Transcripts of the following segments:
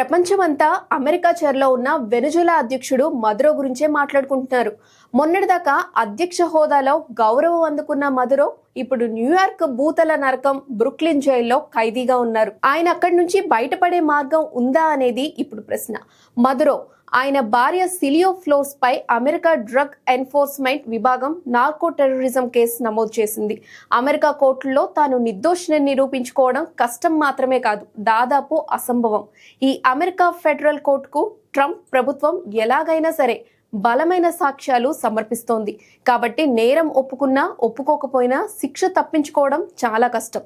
ప్రపంచమంతా అమెరికా చెరలో ఉన్న వెనుజులా అధ్యక్షుడు మదురో గురించే మాట్లాడుకుంటున్నారు. మొన్నటిదాకా అధ్యక్ష హోదాలో గౌరవం అందుకున్న మదురో ఇప్పుడు న్యూయార్క్ భూతల నరకం బ్రుక్లిన్ జైల్లో ఖైదీగా ఉన్నారు. ఆయన అక్కడి నుంచి బయటపడే మార్గం ఉందా అనేది ఇప్పుడు ప్రశ్న. మదురో ఆయన భార్య సిలియో ఫ్లోర్స్ పై అమెరికా డ్రగ్ ఎన్ఫోర్స్మెంట్ విభాగం నార్కో టెర్రరిజం కేసు నమోదు చేసింది. అమెరికా కోర్టుల్లో తాను నిర్దోషిని నిరూపించుకోవడం కష్టం మాత్రమే కాదు దాదాపు అసంభవం. ఈ అమెరికా ఫెడరల్ కోర్టుకు ట్రంప్ ప్రభుత్వం ఎలాగైనా సరే బలమైన సాక్ష్యాలు సమర్పిస్తోంది. కాబట్టి నేరం ఒప్పుకున్నా ఒప్పుకోకపోయినా శిక్ష తప్పించుకోవడం చాలా కష్టం.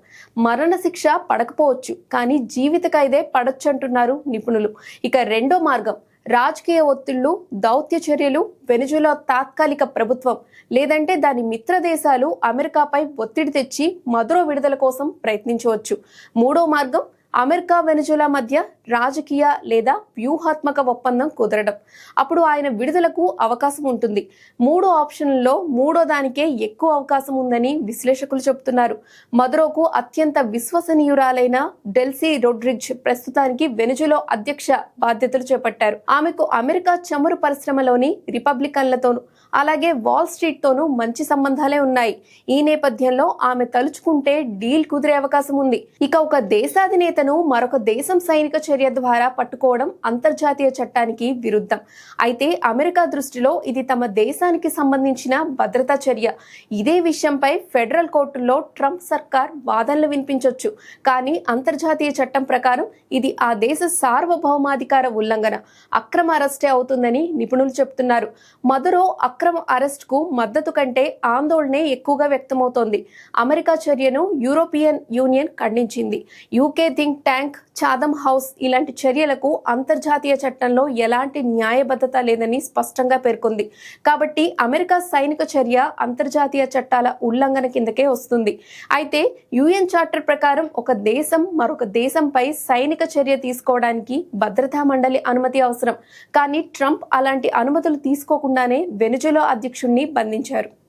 మరణ శిక్ష పడకపోవచ్చు కానీ జీవిత ఖైదే పడొచ్చంటున్నారు నిపుణులు. ఇక రెండో మార్గం రాజకీయ ఒత్తిళ్ళు దౌత్య చర్యలు వెనుజులా తాత్కాలిక ప్రభుత్వం లేదంటే దాని మిత్ర దేశాలు అమెరికాపై ఒత్తిడి తెచ్చి మధుర విడుదల కోసం ప్రయత్నించవచ్చు. మూడో మార్గం అమెరికా వెనుజులా మధ్య రాజకీయ లేదా వ్యూహాత్మక ఒప్పందం కుదరడం. అప్పుడు ఆయన విడుదలకు అవకాశం ఉంటుంది. మూడో ఆప్షన్లలో మూడో దానికే ఎక్కువ అవకాశం ఉందని విశ్లేషకులు చెబుతున్నారు. మదురోకు అత్యంత విశ్వసనీయురాలైన డెల్సీ రొడ్రిగ్జ్ ప్రస్తుతానికి వెనుజులో అధ్యక్ష బాధ్యతలు చేపట్టారు. ఆమెకు అమెరికా చమురు పరిశ్రమలోని రిపబ్లికన్లతోనూ అలాగే వాల్ స్ట్రీట్ తోనూ మంచి సంబంధాలే ఉన్నాయి. ఈ నేపథ్యంలో ఆమె తలుచుకుంటే డీల్ కుదిరే అవకాశం ఉంది. ఇక ఒక దేశాధినేత దేశాధినేతను మరొక దేశం సైనిక చర్య ద్వారా పట్టుకోవడం అంతర్జాతీయ చట్టానికి విరుద్ధం. అయితే అమెరికా దృష్టిలో ఇది తమ దేశానికి సంబంధించిన భద్రతా చర్య. ఇదే విషయంపై ఫెడరల్ కోర్టుల్లో ట్రంప్ సర్కార్ వాదనలు వినిపించవచ్చు కానీ అంతర్జాతీయ చట్టం ప్రకారం ఇది ఆ దేశ సార్వభౌమాధికార ఉల్లంఘన. అక్రమ అరెస్టే అవుతుందని నిపుణులు చెబుతున్నారు మదురో అక్రమ అరెస్ట్కు మద్దతు కంటే ఆందోళనే ఎక్కువగా వ్యక్తమవుతోంది. అమెరికా చర్యను యూరోపియన్ యూనియన్ ఖండించింది. UK think tank Chatham house ఇలాంటి చర్యలకు అంతర్జాతీయ చట్టంలో ఎలాంటి న్యాయబద్ధత లేదని స్పష్టంగా పేర్కొంది. కాబట్టి అమెరికా సైనిక చర్య అంతర్జాతీయ చట్టాల ఉల్లంఘన కిందకే వస్తుంది. అయితే యుఎన్ చార్టర్ ప్రకారం ఒక దేశం మరొక దేశంపై సైనిక చర్య తీసుకోవడానికి భద్రతా మండలి అనుమతి అవసరం. కానీ ట్రంప్ అలాంటి అనుమతులు తీసుకోకుండానే వెనుజులో అధ్యక్షుణ్ణి బంధించారు.